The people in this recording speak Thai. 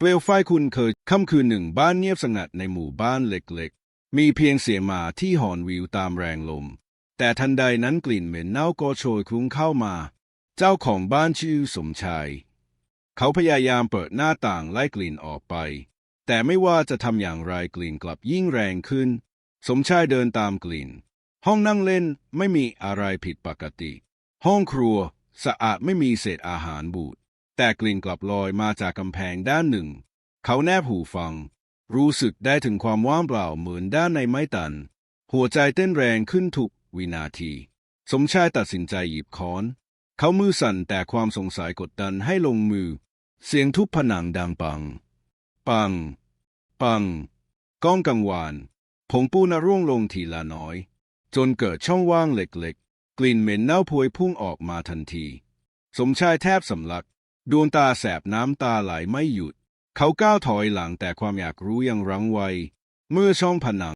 เปลวไฟคุณเคยค่ำคืนหนึ่งบ้านเงียบสงัดในหมู่บ้านเล็กๆ มีเพียงเสียงหมาที่หอนวิวตามแรงลม แต่ทันใดนั้นกลิ่นเหม็นเน่าก็โชยคลุ้งเข้ามา เจ้าของบ้านชื่อสมชาย เขาพยายามเปิดหน้าต่างไล่กลิ่นออกไป แต่ไม่ว่าจะทำอย่างไรกลิ่นกลับยิ่งแรงขึ้น สมชายเดินตามกลิ่น ห้องนั่งเล่นไม่มีอะไรผิดปกติ ห้องครัวสะอาดไม่มีเศษอาหารบูด แต่กลิ่นกลับลอยมาจากกำแพงด้านหนึ่ง เขาแนบหูฟัง รู้สึกได้ถึงความว่างเปล่าเหมือนด้านในไม้ตัน หัวใจเต้นแรงขึ้นทุกวินาที สมชายตัดสินใจหยิบค้อน เขามือสั่นแต่ความสงสัยกดดันให้ลงมือ เสียงทุบผนังดังปัง ปัง ปัง ก้องกังวาน ผงปูนร่วงลงทีละน้อย จนเกิดช่องว่างเล็กๆ กลิ่นเหม็นเน่าพวยพุ่งออกมาทันที สมชายแทบสำลัก ดวงตาแสบน้ำตาไหลไม่หยุด เขาก้าวถอยหลังแต่ความอยากรู้ยังรั้งไว้ เมื่อช่องผนัง